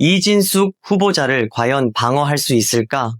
이진숙 후보자를 과연 방어할 수 있을까?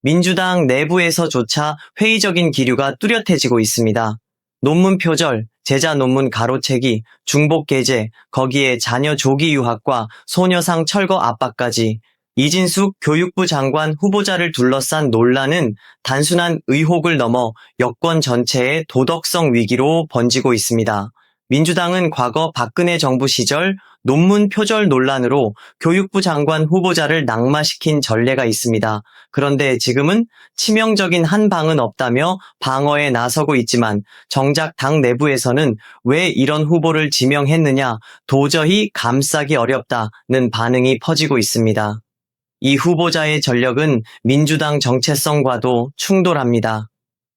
민주당 내부에서조차 회의적인 기류가 뚜렷해지고 있습니다. 논문 표절, 제자 논문 가로채기, 중복 게재, 거기에 자녀 조기 유학과 소녀상 철거 압박까지 이진숙 교육부 장관 후보자를 둘러싼 논란은 단순한 의혹을 넘어 여권 전체의 도덕성 위기로 번지고 있습니다. 민주당은 과거 박근혜 정부 시절 논문 표절 논란으로 교육부 장관 후보자를 낙마시킨 전례가 있습니다. 그런데 지금은 치명적인 한 방은 없다며 방어에 나서고 있지만 정작 당 내부에서는 왜 이런 후보를 지명했느냐 도저히 감싸기 어렵다는 반응이 퍼지고 있습니다. 이 후보자의 전력은 민주당 정체성과도 충돌합니다.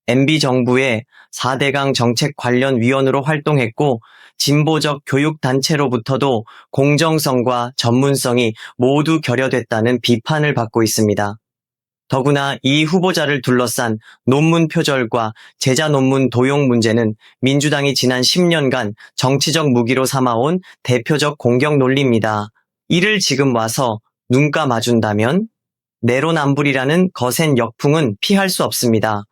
MB 정부의 4대강 정책 관련 위원으로 활동했고 진보적 교육단체로부터도 공정성과 전문성이 모두 결여됐다는 비판을 받고 있습니다. 더구나 이 후보자를 둘러싼 논문 표절과 제자 논문 도용 문제는 민주당이 지난 10년간 정치적 무기로 삼아온 대표적 공격 논리입니다. 이를 지금 와서 눈 감아준다면 내로남불이라는 거센 역풍은 피할 수 없습니다.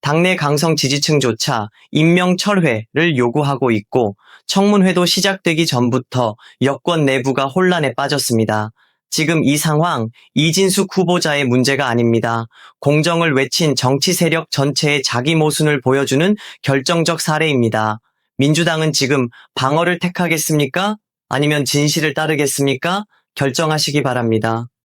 당내 강성 지지층조차 임명 철회를 요구하고 있고 청문회도 시작되기 전부터 여권 내부가 혼란에 빠졌습니다. 지금 이 상황 이진숙 후보자의 문제가 아닙니다. 공정을 외친 정치 세력 전체의 자기 모순을 보여주는 결정적 사례입니다. 민주당은 지금 방어를 택하겠습니까? 아니면 진실을 따르겠습니까? 결정하시기 바랍니다.